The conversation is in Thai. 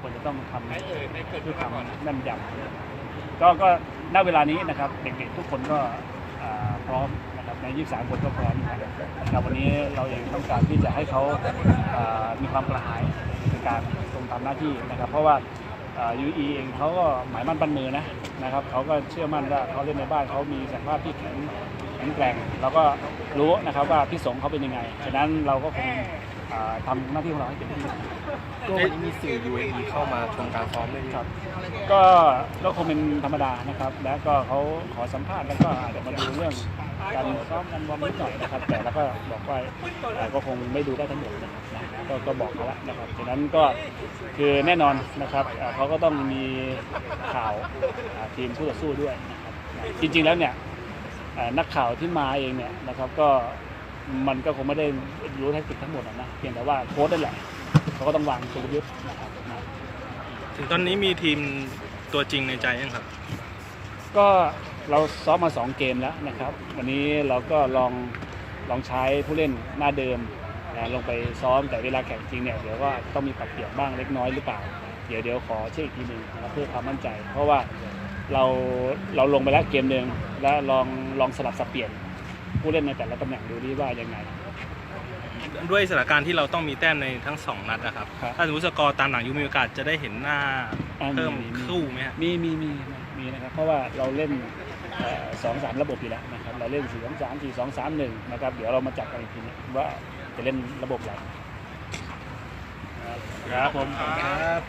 ควรจะต้องทำด้วยความแม่นยำก็ก็ณเวลานี้นะครับเด็กๆทุกคนก็อ่าพร้อมนะครับใน 23 คนก็พร้อมนะครับวันนี้เราเองต้องการที่จะให้เขาอ่ามีความกระหายในการตรงตามหน้าที่นะครับ เพราะว่ายูอีเองเขาก็หมายมั่นปั้นมือนะนะครับเขาก็เชื่อมั่นว่าเขาเล่นในบ้านเขามีศักยภาพที่แข็ง แข็งแกร่งเราก็รู้นะครับว่าพี่สงเขาเป็นยังไง ฉะนั้นเราก็คงอ่าทำหน้าที่ของเราให้เต็มที่ ก็วันนี้มีสื่อ UAE เข้ามาชมการซ้อมด้วยครับก็ก็คงเป็นธรรมดานะครับ แล้วก็เขาขอสัมภาษณ์แล้วก็อาจจะมาดูเรื่องการซ้อมกันวอร์มนิดหน่อยนะครับ แต่เราก็บอกว่าเอ่อก็คงไม่ดูได้ทั้งหมดนะครับนะก็ก็บอกเขาแล้วนะครับฉะนั้นก็คือแน่นอนนะครับเอ่อเขาก็ต้องมีข่าวอ่าทีมผู้ต่อสู้ด้วยนะครับนะจริงๆแล้วเนี่ยเอ่อ นักข่าวที่มาเองเนี่ยนะครับก็มันก็คงไม่ได้รู้แทคติกทั้งหมดหรอกนะเพียงแต่ว่าโค้ชนั่นแหละเขาก็ต้องวางกลยุทธ์นะครับนะถึงตอนนี้มีทีมตัวจริงในใจยังครับ ก็เราซ้อมมา 2 เกมแล้วนะครับ วันนี้เราก็ลองลองใช้ผู้เล่นหน้าเดิมนะลงไปซ้อมแต่เวลาแข่งจริงเนี่ยเดี๋ยวก็ต้องมีปรับเปลี่ยนบ้างเล็กน้อยหรือเปล่า เดี๋ยวเดี๋ยวขอเช็คอีกทีหนึ่งนะครับเพื่อความมั่นใจ เพราะว่า เราเราลงไปแล้วเกมหนึ่งแล้วลองลองสลับสับเปลี่ยน ผู้เล่นในแต่ละตำแหน่งดูดีว่ายังไง ด้วยสถานการณ์ที่เราต้องมีแต้มในทั้งสองนัดนะครับครับ ถ้าสมมติสกอร์ตามหลังยูมีโอกาสจะได้เห็นหน้าอ่าเพิ่มมีมีคู่ไหมฮะมีมีมีมีนะครับ เพราะว่าเราเล่นสองสามระบบอยู่แล้วนะครับ เราเล่นสี่สองสามสี่สองสามหนึ่งนะครับ เดี๋ยวเรามาจับกันอีกทีนึงว่าจะเล่นระบบอะไรครับผม ครับ